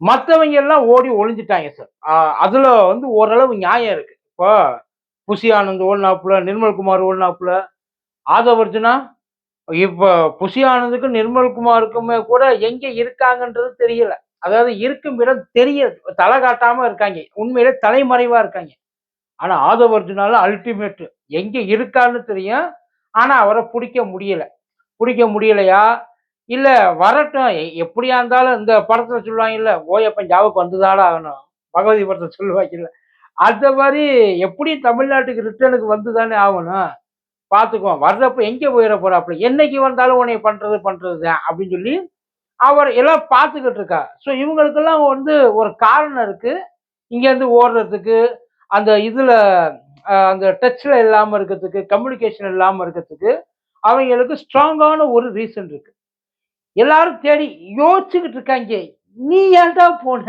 மற்றவங்க எல்லாம் ஓடி ஒளிஞ்சிட்டாங்க சார் அதில் வந்து ஓரளவு நியாயம் இருக்கு. இப்போ புசி ஆனந்த் ஓடினாப்புல நிர்மல்குமார் ஓடினாப்புல ஆதவர்ஜுனா இப்போ புசி ஆனந்துக்கும் நிர்மல்குமாருக்குமே கூட எங்கே இருக்காங்கன்றது தெரியல. அதாவது இருக்கும் இடம் தெரிய தலை காட்டாம இருக்காங்க. உண்மையிலே தலைமறைவா இருக்காங்க. ஆனா ஆதவர்ஜுனால அல்டிமேட் எங்க இருக்கான்னு தெரியும். ஆனா அவரை பிடிக்க முடியல. பிடிக்க முடியலையா? இல்ல வரட்டும். எ- எப்படியா இருந்தாலும் இந்த படத்துல சொல்லுவாங்கல்ல ஓயப்பன் ஜாவுக்கு வந்துதாடா ஆகணும். பகவதி படத்தை சொல்லுவாங்கல்ல அந்த மாதிரி எப்படி தமிழ்நாட்டுக்கு ரிட்டர்னுக்கு வந்துதானே ஆகணும்? பார்த்துக்குவோம் வர்றப்ப எங்கே போயிட போறாப்புல? என்னைக்கு வந்தாலும் உன்னை பண்றது பண்றது தான் அப்படின்னு சொல்லி அவர் எல்லாம் பார்த்துக்கிட்டு இருக்கா. ஸோ இவங்களுக்கெல்லாம் வந்து ஒரு காரணம் இருக்கு. இங்கேருந்து ஓடுறதுக்கு அந்த இதில் அந்த டச்சில் இல்லாமல் இருக்கிறதுக்கு கம்யூனிகேஷன் இல்லாமல் இருக்கிறதுக்கு அவங்களுக்கு ஸ்ட்ராங்கான ஒரு ரீசன் இருக்கு. எல்லாரும் தேடி யோசிச்சுக்கிட்டு இருக்காங்க. நீ ஏன்டா போன?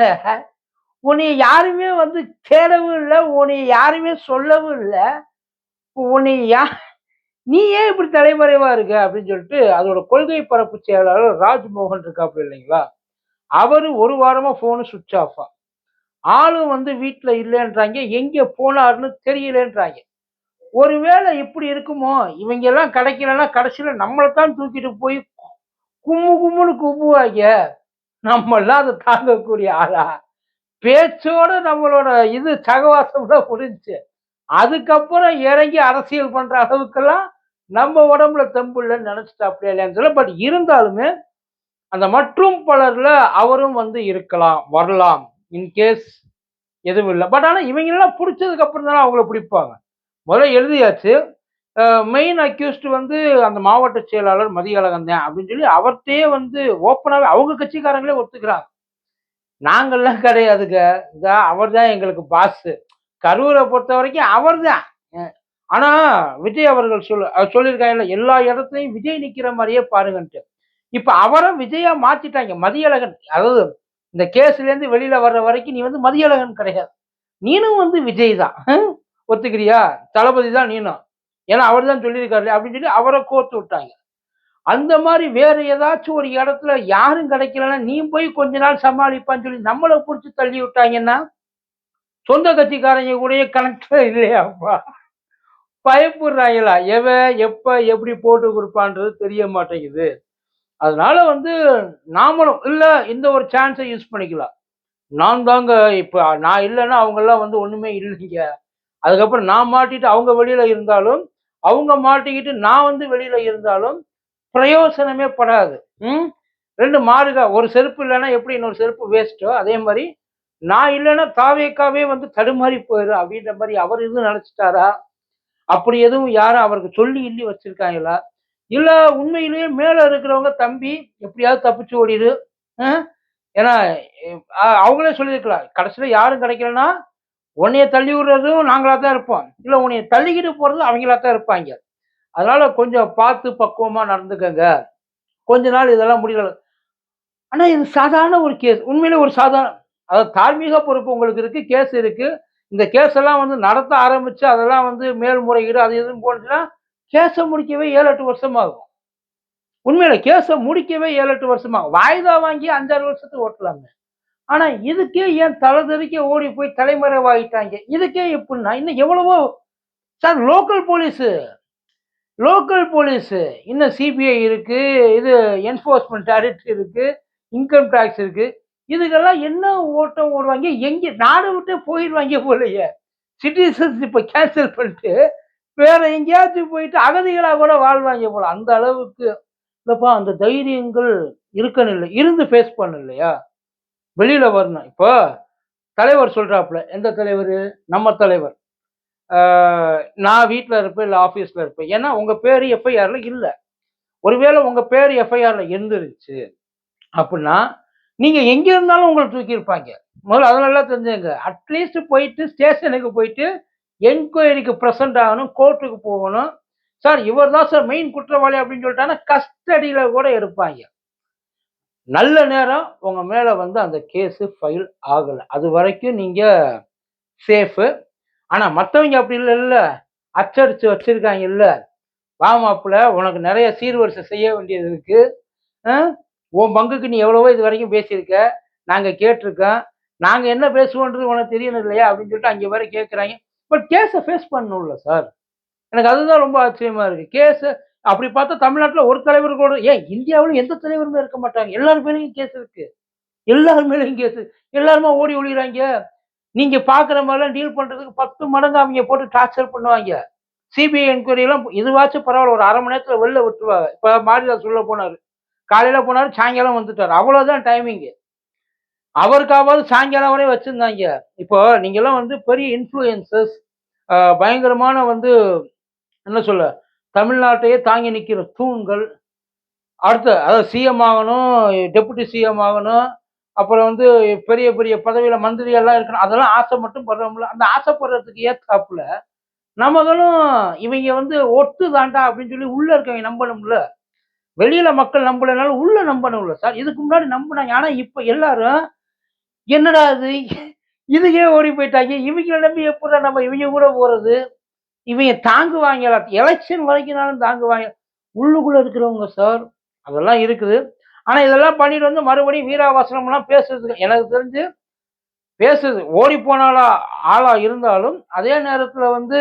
உன்னை யாருமே வந்து தேடவும் இல்லை உன்னை யாருமே சொல்லவும் இல்லை. உன்னை யா நீ ஏன் இப்படி தலைமறைவா இருக்க? அப்படின்னு சொல்லிட்டு அதோட கொள்கை பரப்பு செயலாளர் ராஜ்மோகன் இருக்காப்புல இல்லைங்களா? அவரு ஒரு வாரமா போனு சுவிட்ச் ஆஃபா ஆளும் வந்து வீட்டில் இல்லைன்றாங்க. எங்கே போனாருன்னு தெரியலன்றாங்க. ஒருவேளை இப்படி இருக்குமோ? இவங்க எல்லாம் கிடைக்கலன்னா நம்மளை தான் தூக்கிட்டு போய் கும்மு கும்முன்னு கும்புவாங்க நம்மெல்லாம் அதை தாங்கக்கூடிய ஆளா? பேச்சோட நம்மளோட இது சகவாசம் தான் முடிஞ்சுச்சு. அதுக்கப்புறம் இறங்கி அரசியல் பண்ற அளவுக்கெல்லாம் நம்ம உடம்புல தெம்பு இல்லைன்னு அப்படியே இல்லையான்னு சொல்ல பட் இருந்தாலுமே அந்த மற்றும் பலர்ல அவரும் வந்து இருக்கலாம் வரலாம் இன்கேஸ் எதுவும் இல்லை. பட் ஆனால் இவங்களெல்லாம் பிடிச்சதுக்கு அப்புறம் தானே அவங்கள பிடிப்பாங்க. முதல்ல எழுதியாச்சு மெயின் அக்யூஸ்ட் வந்து அந்த மாவட்ட செயலாளர் மதியழகன் தான் அப்படின்னு சொல்லி அவர்கிட்டயே வந்து ஓப்பனாகவே அவங்க கட்சிக்காரங்களே ஒத்துக்கிறாங்க. நாங்கள்லாம் கிடையாதுங்க. இந்த அவர் தான் எங்களுக்கு பாஸு கரூரை பொறுத்த வரைக்கும் அவர் தான். ஆனால் விஜய் அவர்கள் சொல்லு சொல்லியிருக்காங்கல்ல எல்லா இடத்துலையும் விஜய் நிற்கிற மாதிரியே பாருங்கன்ட்டு. இப்போ அவரை விஜயா மாற்றிட்டாங்க மதியழகன். அதாவது இந்த கேஸ்லேருந்து வெளியில் வர்ற வரைக்கும் நீ வந்து மதியழகன் கிடையாது. நீனும் வந்து விஜய் தான். ஒத்துக்கிறியா? தளபதி தான் நீனும். ஏன்னா அவர் தான் சொல்லியிருக்காரு அப்படின்னு சொல்லி அவரை கோர்த்து விட்டாங்க. அந்த மாதிரி வேற ஏதாச்சும் ஒரு இடத்துல யாரும் கிடைக்கலன்னா நீ போய் கொஞ்ச நாள் சமாளிப்பான்னு சொல்லி நம்மளை பிடிச்சி தள்ளி விட்டாங்கன்னா சொந்த கட்சிக்காரங்க கூடயே கனெக்ட் இல்லையாப்பா? பயப்படுறாங்களா? எவன் எப்ப எப்படி போட்டு கொடுப்பான்றது தெரிய மாட்டேங்குது. அதனால வந்து நாமளும் இல்லை இந்த ஒரு சான்ஸை யூஸ் பண்ணிக்கலாம். நான் தாங்க இப்போ நான் இல்லைன்னா அவங்கெல்லாம் வந்து ஒன்றுமே இல்லைங்க. அதுக்கப்புறம் நான் மாட்டிட்டு அவங்க வெளியில் இருந்தாலும் அவங்க மாட்டிக்கிட்டு நான் வந்து வெளியில இருந்தாலும் பிரயோசனமே படாது. ம்? ரெண்டு மாறுக ஒரு செருப்பு இல்லைன்னா எப்படி இன்னொரு செருப்பு வேஸ்ட்டோ அதே மாதிரி நான் இல்லைன்னா தாவேக்காவே வந்து தடுமாறி போயிடும் அப்படின்ற மாதிரி அவர் எதுவும் நினைச்சிட்டாரா? அப்படி எதுவும் யாரும் அவருக்கு சொல்லி இல்லி வச்சிருக்காங்களா? இல்லை உண்மையிலேயே மேலே இருக்கிறவங்க தம்பி எப்படியாவது தப்பிச்சு ஓடிடு ஏன்னா அவங்களே சொல்லியிருக்கலாம். கடைசியில் யாரும் கிடைக்கலன்னா உன்னைய தள்ளி விடுறதும் நாங்களாக தான் இருப்போம். இல்லை உன்னைய தள்ளிக்கிட்டு போகிறதும் அவங்களா தான் இருப்பாங்க. அதனால் கொஞ்சம் பார்த்து பக்குவமாக நடந்துக்கங்க. கொஞ்ச நாள் இதெல்லாம் முடியல. ஆனால் இது சாதாரண ஒரு கேஸ் உண்மையிலே ஒரு சாதாரண அதாவது தார்மீக பொறுப்பு உங்களுக்கு இருக்குது கேஸ் இருக்குது இந்த கேஸ் எல்லாம் வந்து நடத்த ஆரம்பித்து அதெல்லாம் வந்து மேல்முறையீடு அது எதுவும் போனுச்சுன்னா கேஸை முடிக்கவே ஏழு எட்டு வருஷம் ஆகும் உண்மையில கேஸை முடிக்கவே ஏழு எட்டு வருஷமாகும். வாய்தா வாங்கி அஞ்சாறு வருஷத்துக்கு ஓட்டலாங்க ஆனா இதுக்கே ஏன் தலை தெறிக்க ஓடி போய் தலைமறைவாகிட்டாங்க இதுக்கே எப்படின்னா இன்னும் எவ்வளவோ? Sir local police local police இன்னும் சிபிஐ இருக்கு இது என்ஃபோர்ஸ்மெண்ட் டைரக்டர் இருக்கு இன்கம் டேக்ஸ் இருக்கு. இதுக்கெல்லாம் என்ன ஓட்டம் ஓடுவாங்க எங்கே நாடு விட்டு போயிடுவாங்க போலயே. இப்போ கேன்சல் பண்ணிட்டு வேற எங்கேயாச்சும் போயிட்டு அகதிகளாக கூட வாழ்வாங்க போல. அந்த அளவுக்கு இல்லைப்பா அந்த தைரியங்கள் இருக்கணும் இல்லை இருந்து ஃபேஸ் பண்ண இல்லையா? வெளியில வரணும். இப்போ தலைவர் சொல்றாப்புல எந்த தலைவர்? நம்ம தலைவர். நான் வீட்டில் இருப்பேன் இல்லை ஆஃபீஸில் இருப்பேன். ஏன்னா உங்கள் பேர் எஃப்ஐஆரில் இல்லை. ஒருவேளை உங்கள் பேர் எஃப்ஐஆரில் இருந்துருச்சு அப்படின்னா நீங்கள் எங்கே இருந்தாலும் உங்களை தூக்கியிருப்பாங்க முதல்ல அதை நல்லா தெரிஞ்சுங்க அட்லீஸ்ட் போயிட்டு ஸ்டேஷனுக்கு போயிட்டு என்கொயரிக்கு ப்ரெசென்ட் ஆகணும் கோர்ட்டுக்கு போகணும். சார் இவர் தான் சார் மெயின் குற்றவாளி அப்படின்னு சொல்லிட்டாங்கன்னா கஸ்டடியில் கூட இருப்பாங்க. நல்ல நேரம் உங்கள் மேலே வந்து அந்த கேஸு ஃபைல் ஆகலை. அது வரைக்கும் நீங்கள் சேஃபு ஆனால் மற்றவங்க அப்படி இல்லை அச்சடிச்சு வச்சிருக்காங்க இல்லை வா மாப்பிள்ள உனக்கு நிறைய சீர்வரிசை செய்ய வேண்டியது இருக்கு. உன் பங்குக்கு நீ எவ்வளவோ இது வரைக்கும் பேசியிருக்க. நாங்க கேட்டிருக்கோம். நாங்க என்ன பேசுவோன்றது உனக்கு தெரியணும் இல்லையா? அப்படின்னு சொல்லிட்டு அங்கே வரை கேட்குறாங்க பட் கேஸை ஃபேஸ் பண்ணணும்ல சார் எனக்கு அதுதான் ரொம்ப ஆச்சரியமா இருக்கு. கேஸை அப்படி பார்த்தா தமிழ்நாட்டில் ஒரு தலைவர் கூட ஏன் இந்தியாவில் எந்த தலைவருமே இருக்க மாட்டாங்க. எல்லார் மேலேயும் கேஸ் இருக்கு. எல்லார் மேலேயும் கேஸ் எல்லாருமே ஓடி ஒழிகிறாங்க நீங்க பாக்குற மாதிரிலாம் டீல் பண்றதுக்கு பத்து மடங்கு அவங்க போட்டு டார்ச்சர் பண்ணுவாங்க. சிபிஐ என்கொயரி எல்லாம் இதுவாச்சும் பரவாயில்ல ஒரு அரை மணி நேரத்துல வெளில விட்டுருவாங்க. இப்ப மாரிதாஸ் உள்ள போனாரு. காலையில போனாரு சாயங்காலம் வந்துட்டாரு. அவ்வளவுதான் டைமிங் அவருக்காவது சாயங்காலம் வரை வச்சிருந்தாங்க. இப்போ நீங்கெல்லாம் வந்து பெரிய இன்ஃப்ளூயன்சஸ் பயங்கரமான வந்து என்ன சொல்ல தமிழ்நாட்டையே தாங்கி நிற்கிற தூண்கள். அடுத்து அதாவது சிஎம் ஆகணும் டெபுட்டி சிஎம் ஆகணும் அப்புறம் வந்து பெரிய பெரிய பதவியில் மந்திரி எல்லாம் இருக்கணும் அதெல்லாம் ஆசை மட்டும் படுறோம்ல. அந்த ஆசைப்படுறதுக்கு ஏத்தாப்புல நம்மளும் இவங்க வந்து ஒட்டு தாண்டா அப்படின்னு சொல்லி உள்ளே இருக்கவங்க நம்பணும்ல. வெளியில் மக்கள் நம்பலைனால உள்ள நம்பணும்ல சார். இதுக்கு முன்னாடி நம்பினாங்க. ஆனால் இப்போ எல்லாரும் என்னடா இது? இதுக்கே ஓடி போயிட்டாங்க. இவங்க நம்பி எப்படா நம்ம இவங்க கூட போகிறது இவங்க தாங்குவாங்களா எலெக்ஷன் வரைக்கும்னாலும் தாங்குவாங்க உள்ளுக்குள்ளே இருக்கிறவங்க சார் அதெல்லாம் இருக்குது. ஆனால் இதெல்லாம் பண்ணிட்டு வந்து மறுபடியும் வீராவாசனம்லாம் பேசுறதுக்கு எனக்கு தெரிஞ்சு பேசுது. ஓடி போனாலா ஆளா இருந்தாலும் அதே நேரத்தில் வந்து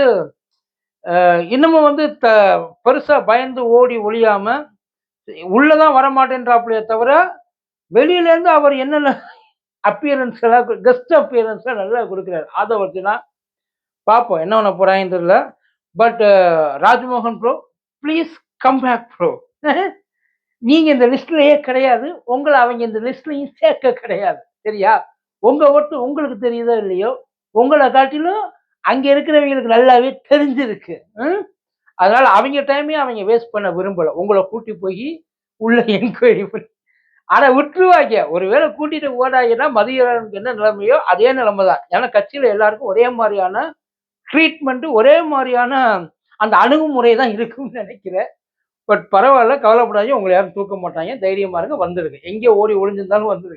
இன்னமும் வந்து த பெருசாக பயந்து ஓடி ஒளியாம உள்ளதான் வரமாட்டேன்றாப்புலையே தவிர வெளியிலேருந்து அவர் என்னென்ன அப்பியரன்ஸ் எல்லாம் கெஸ்ட் அப்பியரன்ஸ் நல்லா கொடுக்குறாரு. அதை வச்சுனா பார்ப்போம். என்ன பண்ண போறாங்கன்னு தெரியல. But Rajmohan bro please come back bro நீங்கள் இந்த லிஸ்ட்லேயே கிடையாது. உங்களை அவங்க இந்த லிஸ்ட்லையும் சேர்க்க கிடையாது. சரியா? உங்கள் ஓட்டு உங்களுக்கு தெரியுதோ இல்லையோ உங்களை காட்டிலும் அங்கே இருக்கிறவங்களுக்கு நல்லாவே தெரிஞ்சிருக்கு. ம்? அவங்க டைமே அவங்க வேஸ்ட் பண்ண விரும்பலை. உங்களை கூட்டி போய் உள்ள என்கொயரி பண்ணி. ஆனால் விட்டுருவாங்க. ஒருவேளை கூட்டிகிட்டு ஓடாங்கன்னா மதியனுக்கு என்ன நிலைமையோ அதே நிலைமை தான் ஏன்னா கட்சியில் எல்லாருக்கும் ஒரே மாதிரியான ட்ரீட்மெண்ட் ஒரே மாதிரியான அந்த அணுகுமுறை தான் இருக்கும்னு நினைக்கிறேன். பட் பரவாயில்ல கவலைப்படாதீங்க. உங்களை யாரும் தூக்க மாட்டாங்க. தைரியமாக இருங்க. வந்துடுங்க எங்கே ஓடி ஒளிஞ்சிருந்தாலும் வந்துடுங்க